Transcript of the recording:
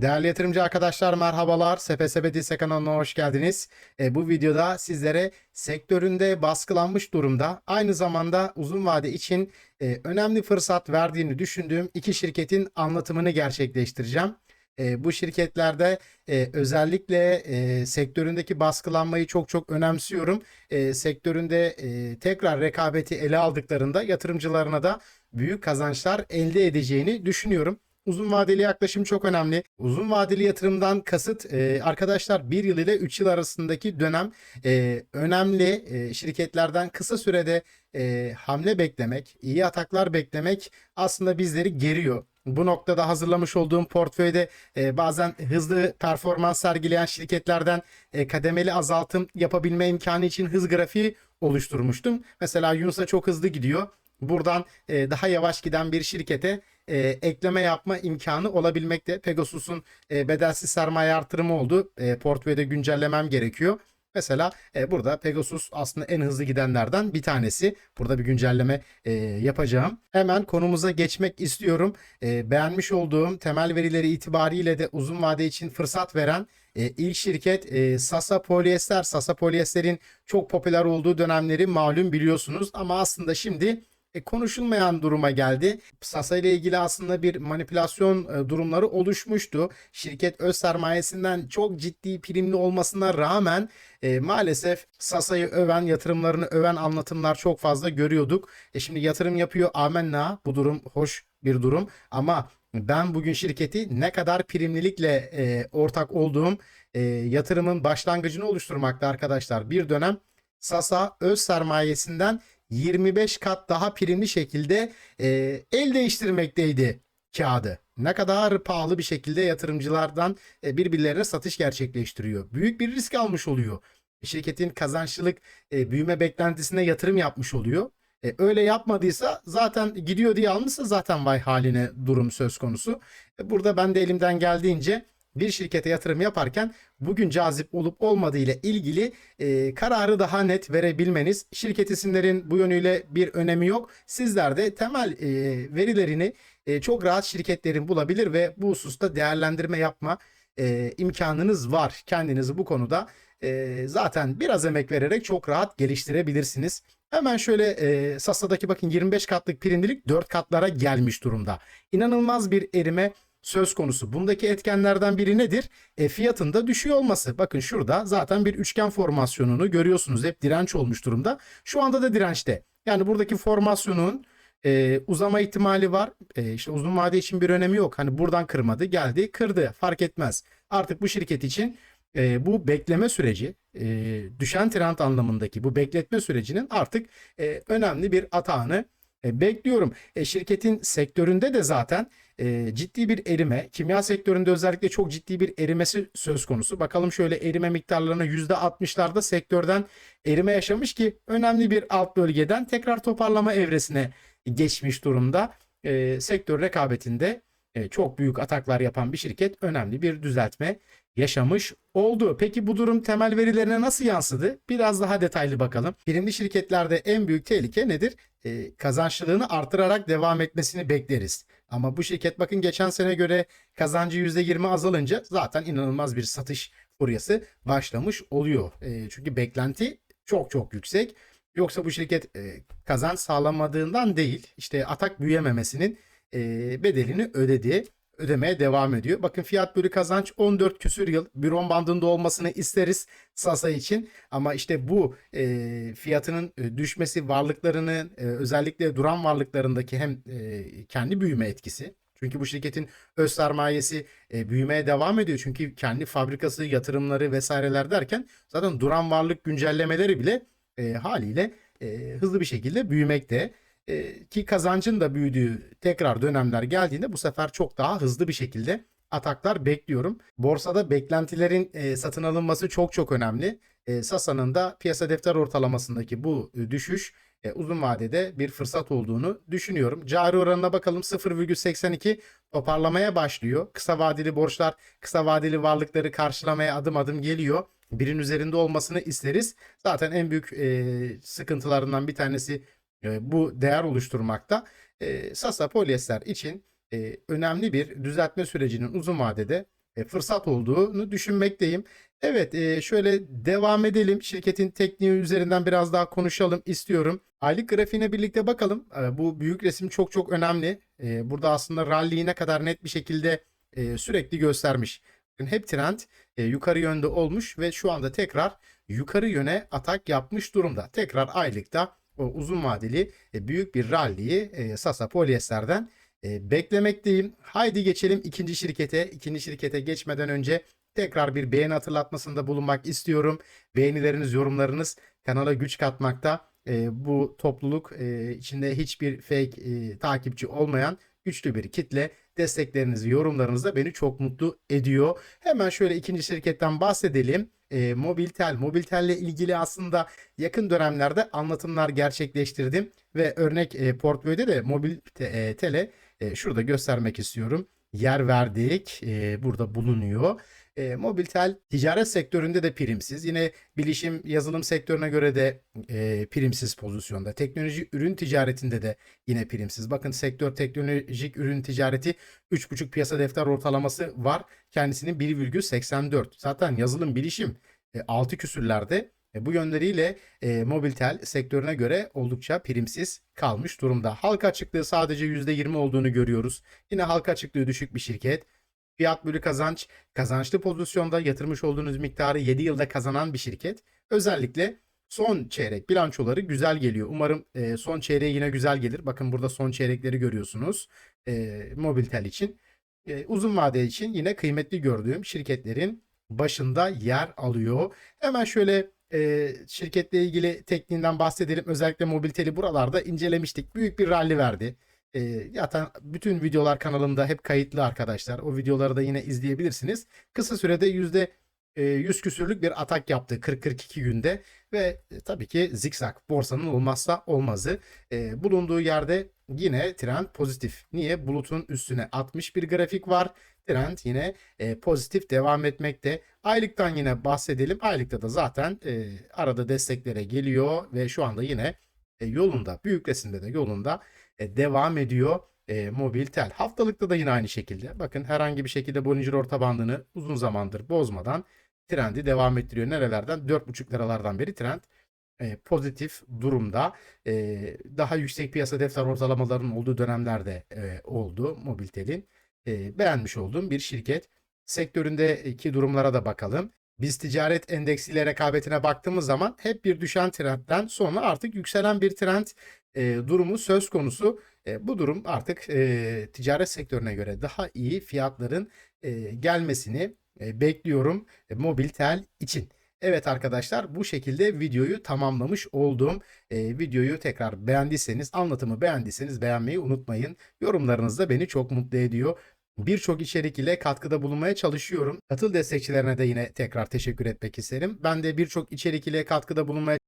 Değerli yatırımcı arkadaşlar merhabalar. Sepe Dise kanalına hoş geldiniz. E, bu videoda sizlere sektöründe baskılanmış durumda aynı zamanda uzun vade için e, önemli fırsat verdiğini düşündüğüm iki şirketin anlatımını gerçekleştireceğim. E, bu şirketlerde e, özellikle e, sektöründeki baskılanmayı çok çok önemsiyorum. E, sektöründe e, tekrar rekabeti ele aldıklarında yatırımcılarına da büyük kazançlar elde edeceğini düşünüyorum. Uzun vadeli yaklaşım çok önemli. Uzun vadeli yatırımdan kasıt e, arkadaşlar 1 yıl ile 3 yıl arasındaki dönem e, önemli e, şirketlerden kısa sürede e, hamle beklemek, iyi ataklar beklemek aslında bizleri geriyor. Bu noktada hazırlamış olduğum portföyde e, bazen hızlı performans sergileyen şirketlerden e, kademeli azaltım yapabilme imkanı için hız grafiği oluşturmuştum. Mesela Yunus'a çok hızlı gidiyor. Buradan e, daha yavaş giden bir şirkete e, ekleme yapma imkanı olabilmekte. Pegasus'un e, bedelsiz sermaye artırımı oldu. E, portföyde güncellemem gerekiyor. Mesela e, burada Pegasus aslında en hızlı gidenlerden bir tanesi. Burada bir güncelleme e, yapacağım. Hemen konumuza geçmek istiyorum. E, beğenmiş olduğum temel verileri itibariyle de uzun vade için fırsat veren e, ilk şirket e, Sasa Polyester. Sasa Polyester'in çok popüler olduğu dönemleri malum biliyorsunuz ama aslında şimdi e, konuşulmayan duruma geldi. Sasa ile ilgili aslında bir manipülasyon e, durumları oluşmuştu. Şirket öz sermayesinden çok ciddi primli olmasına rağmen e, maalesef Sasa'yı öven, yatırımlarını öven anlatımlar çok fazla görüyorduk. E, şimdi yatırım yapıyor amenna. Bu durum hoş bir durum ama ben bugün şirketi ne kadar primlilikle e, ortak olduğum e, yatırımın başlangıcını oluşturmakta arkadaşlar. Bir dönem Sasa öz sermayesinden 25 kat daha primli şekilde e, el değiştirmekteydi kağıdı. Ne kadar pahalı bir şekilde yatırımcılardan e, birbirlerine satış gerçekleştiriyor. Büyük bir risk almış oluyor. Şirketin kazançlılık e, büyüme beklentisine yatırım yapmış oluyor. E, öyle yapmadıysa zaten gidiyor diye almışsa zaten vay haline durum söz konusu. E, burada ben de elimden geldiğince bir şirkete yatırım yaparken bugün cazip olup olmadığı ile ilgili e, kararı daha net verebilmeniz. Şirket isimlerin bu yönüyle bir önemi yok. Sizler de temel e, verilerini e, çok rahat şirketlerin bulabilir ve bu hususta değerlendirme yapma e, imkanınız var. Kendinizi bu konuda e, zaten biraz emek vererek çok rahat geliştirebilirsiniz. Hemen şöyle e, Sasa'daki bakın 25 katlık primlilik 4 katlara gelmiş durumda. İnanılmaz bir erime söz konusu. Bundaki etkenlerden biri nedir? E, fiyatın da düşüyor olması. Bakın şurada zaten bir üçgen formasyonunu görüyorsunuz. Hep direnç olmuş durumda. Şu anda da dirençte. Yani buradaki formasyonun e, uzama ihtimali var. E, işte uzun vade için bir önemi yok. Hani buradan kırmadı, geldi, kırdı. Fark etmez. Artık bu şirket için e, bu bekleme süreci, e, düşen trend anlamındaki bu bekletme sürecinin artık e, önemli bir atağını e, bekliyorum. E, şirketin sektöründe de zaten e, ciddi bir erime, kimya sektöründe özellikle çok ciddi bir erimesi söz konusu. Bakalım şöyle erime miktarlarına %60'larda sektörden erime yaşamış ki önemli bir alt bölgeden tekrar toparlama evresine geçmiş durumda. E, sektör rekabetinde e, çok büyük ataklar yapan bir şirket önemli bir düzeltme yaşamış oldu. Peki bu durum temel verilerine nasıl yansıdı? Biraz daha detaylı bakalım. Birimli şirketlerde en büyük tehlike nedir? E, kazançlılığını artırarak devam etmesini bekleriz. Ama bu şirket bakın geçen sene göre kazancı %20 azalınca zaten inanılmaz bir satış furyası başlamış oluyor. E, çünkü beklenti çok çok yüksek. Yoksa bu şirket e, kazanç sağlamadığından değil, işte atak büyüyememesinin e, bedelini ödedi ödemeye devam ediyor. Bakın fiyat bölü kazanç 14 küsür yıl büron bandında olmasını isteriz Sasa için. Ama işte bu e, fiyatının e, düşmesi varlıklarının e, özellikle duran varlıklarındaki hem e, kendi büyüme etkisi. Çünkü bu şirketin öz sermayesi e, büyümeye devam ediyor. Çünkü kendi fabrikası, yatırımları vesaireler derken zaten duran varlık güncellemeleri bile e, haliyle e, hızlı bir şekilde büyümekte. E, ki kazancın da büyüdüğü tekrar dönemler geldiğinde bu sefer çok daha hızlı bir şekilde ataklar bekliyorum. Borsada beklentilerin e, satın alınması çok çok önemli. E, Sasa'nın da piyasa defter ortalamasındaki bu düşüş uzun vadede bir fırsat olduğunu düşünüyorum. Cari oranına bakalım 0,82 toparlamaya başlıyor. Kısa vadeli borçlar, kısa vadeli varlıkları karşılamaya adım adım geliyor. Birin üzerinde olmasını isteriz. Zaten en büyük e, sıkıntılarından bir tanesi bu değer oluşturmakta. E, Sasa polyester için e, önemli bir düzeltme sürecinin uzun vadede e, fırsat olduğunu düşünmekteyim. Evet, e, şöyle devam edelim. Şirketin tekniği üzerinden biraz daha konuşalım istiyorum. Aylık grafiğine birlikte bakalım. E, bu büyük resim çok çok önemli. E, burada aslında rally'yi ne kadar net bir şekilde e, sürekli göstermiş. Hep trend e, yukarı yönde olmuş ve şu anda tekrar yukarı yöne atak yapmış durumda. Tekrar aylıkta uzun vadeli e, büyük bir rally'yi e, Sasa Polyester'den e, beklemekteyim. Haydi geçelim ikinci şirkete. İkinci şirkete geçmeden önce tekrar bir beğeni hatırlatmasında bulunmak istiyorum. Beğenileriniz, yorumlarınız kanala güç katmakta. Bu topluluk içinde hiçbir fake takipçi olmayan güçlü bir kitle. Desteklerinizi, yorumlarınız da beni çok mutlu ediyor. Hemen şöyle ikinci şirketten bahsedelim. E, Mobiltel. Mobiltel ile ilgili aslında yakın dönemlerde anlatımlar gerçekleştirdim ve örnek e, portföyde de Mobiltel'e e, şurada göstermek istiyorum. Yer verdik. E, burada bulunuyor. E, Mobiltel ticaret sektöründe de primsiz. Yine bilişim yazılım sektörüne göre de e, primsiz pozisyonda. Teknoloji ürün ticaretinde de yine primsiz. Bakın sektör teknolojik ürün ticareti 3,5 piyasa defter ortalaması var. Kendisinin 1,84. Zaten yazılım bilişim e, 6 küsürlerde. E, bu yönleriyle e, Mobiltel sektörüne göre oldukça primsiz kalmış durumda. Halka açıklığı sadece %20 olduğunu görüyoruz. Yine halka açıklığı düşük bir şirket. Fiyat bölü kazanç kazançlı pozisyonda yatırmış olduğunuz miktarı 7 yılda kazanan bir şirket. Özellikle son çeyrek bilançoları güzel geliyor. Umarım e, son çeyreğe yine güzel gelir. Bakın burada son çeyrekleri görüyorsunuz. E, Mobiltel için. E, uzun vade için yine kıymetli gördüğüm şirketlerin başında yer alıyor. Hemen şöyle e, şirketle ilgili tekniğinden bahsedelim. Özellikle Mobiltel'i buralarda incelemiştik. Büyük bir rally verdi. E, zaten bütün videolar kanalımda hep kayıtlı arkadaşlar. O videoları da yine izleyebilirsiniz. Kısa sürede yüzde 100 küsürlük bir atak yaptı 40-42 günde ve e, tabii ki zikzak borsanın olmazsa olmazı. E, bulunduğu yerde yine trend pozitif. Niye? Bulutun üstüne 60 bir grafik var. Trend yine e, pozitif devam etmekte. Aylıktan yine bahsedelim. Aylıkta da zaten e, arada desteklere geliyor ve şu anda yine e, yolunda, büyük resimde de yolunda e, devam ediyor e, Mobiltel. Haftalıkta da yine aynı şekilde. Bakın herhangi bir şekilde Bollinger orta bandını uzun zamandır bozmadan trendi devam ettiriyor. Nerelerden? 4,5 liralardan beri trend e, pozitif durumda. E, daha yüksek piyasa defter ortalamalarının olduğu dönemlerde e, oldu Mobiltel'in. E, beğenmiş olduğum bir şirket. Sektöründeki durumlara da bakalım. Biz ticaret endeksiyle rekabetine baktığımız zaman hep bir düşen trendten sonra artık yükselen bir trend e, durumu söz konusu. E, bu durum artık e, ticaret sektörüne göre daha iyi fiyatların e, gelmesini bekliyorum e, Mobiltel için. Evet arkadaşlar bu şekilde videoyu tamamlamış oldum. E, videoyu tekrar beğendiyseniz, anlatımı beğendiyseniz beğenmeyi unutmayın. Yorumlarınız da beni çok mutlu ediyor. Birçok içerik ile katkıda bulunmaya çalışıyorum. Katıl destekçilerine de yine tekrar teşekkür etmek isterim. Ben de birçok içerik ile katkıda bulunmaya